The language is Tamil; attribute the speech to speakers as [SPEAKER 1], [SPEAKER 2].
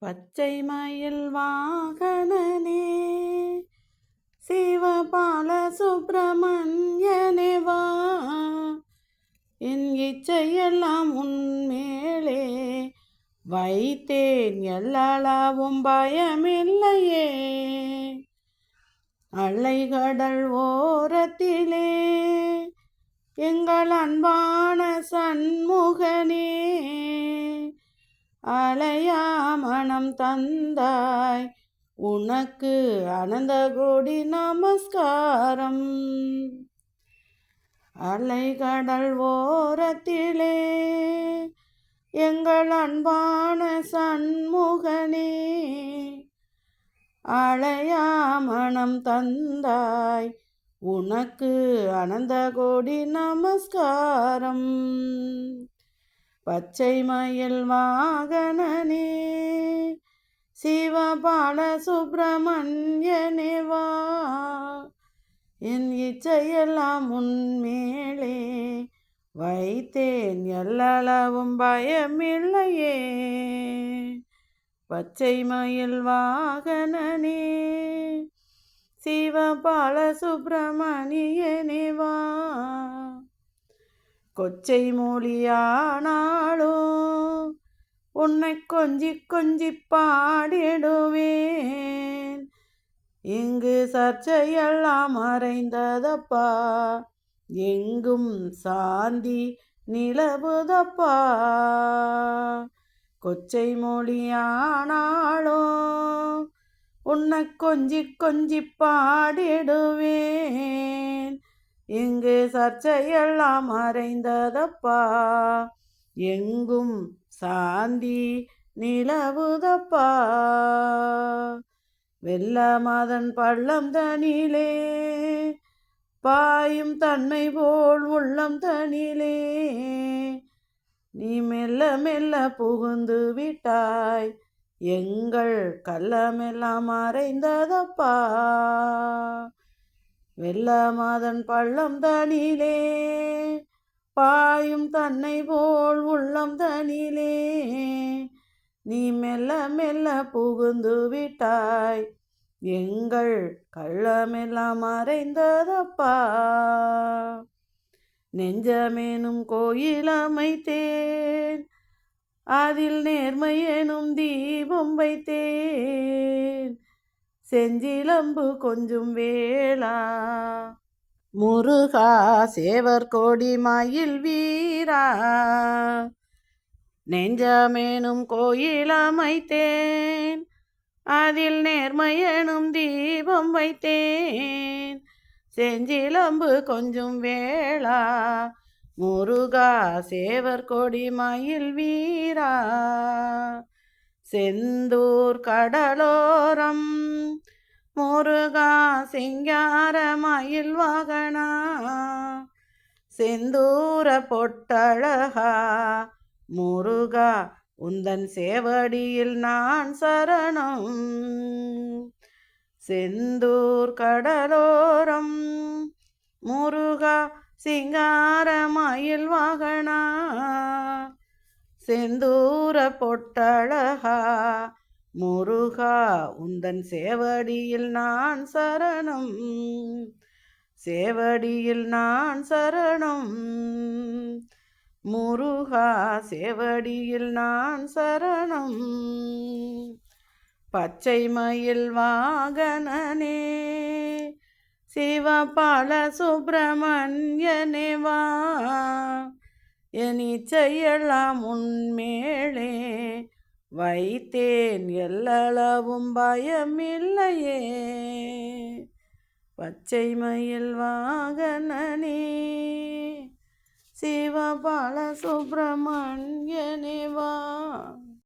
[SPEAKER 1] பச்சை மயில் வாகனனே சிவபால சுப்பிரமணியனே வா. என் இச்சையெல்லாம் உன்மேலே வைத்தேன் எல்லாவும் பயமில்லையே. அலைகடல் ஓரத்திலே எங்கள் அன்பான சண்முகனே அலையா மனம் தந்தாய். உனக்கு அனந்த கோடி நமஸ்காரம். அலைகடல் ஓரத்திலே எங்கள் அன்பான சண்முகனே அழையா மனம் தந்தாய். உனக்கு அனந்த கோடி நமஸ்காரம். பச்சை மயில் வாகனனே சிவபால சுப்பிரமணியனே வா. என் இச்சையெல்லாம் உன்மேலே வைத்தேன் எல்லளவும் பயமில்லையே. பச்சை மயில் வாகனனே சிவபால சுப்பிரமணியனே வா. கொச்சை மொழியானாளோ உன்னை கொஞ்சி கொஞ்சி பாடிடுவேன். இங்கு சர்ச்சையெல்லாம் மறைந்ததப்பா எங்கும் சாந்தி நிலவுதப்பா. கொச்சை மொழியானாலோ உன்னை கொஞ்சி கொஞ்சி பாடிடுவேன். இங்கு சர்ச்சையெல்லாம் மறைந்ததப்பா. எங்கும் சாந்தி நிலவுதப்பா. வெள்ளமாதன் பள்ளம் தனிலே பாயும் தன்மை போல் உள்ளம் தனிலே. நீ மெல்ல மெல்ல புகுந்து விட்டாய் எங்கள் கள்ளமெல்லாம் மறைந்ததப்பா. வெள்ளமாதன் பள்ளம் தனிலே பாயும் தன்னை போல் உள்ளம் தனிலே. நீ மெல்ல மெல்ல புகுந்து விட்டாய் எங்கள் கள்ளமெல்லாம் மறைந்ததப்பா. நெஞ்சமேனும் கோயில் அமைத்தேன் அதில் நேர்மையேனும் தீபம் வைத்தேன். செஞ்சிலம்பு கொஞ்சம் வேளா. முருகா சேவர் கோடி மயில் வீரா. நெஞ்சமேனும் கோயில் அமைத்தேன். அதில் நேர்மையனும் தீபம் வைத்தேன். செஞ்சிலம்பு கொஞ்சம் வேளா. முருகா சேவர் கொடி மயில் வீரா. செந்தூர் கடலோரம் முருகா சிங்கார மயில் வாகனா செந்தூர பொட்டழகா முருகா உந்தன் சேவடியில் நான் சரணம் செந்தூர் கடலோரம் முருகா சிங்கார மயில் வாகனா செந்தூர பொட்டழகா முருகா உந்தன் சேவடியில் நான் சரணம். சேவடியில் நான் சரணம். முருகா சேவடியில் நான் சரணம். பச்சை மயில் வாகனனே சிவபால சுப்பிரமணியனே வா. எனி செய்யலாம் உன்மேளே வைத்தேன் எல்லளவும் பயமில்லையே. பச்சை மயில் வாகனனே சிவபால சுப்பிரமணியனே வா.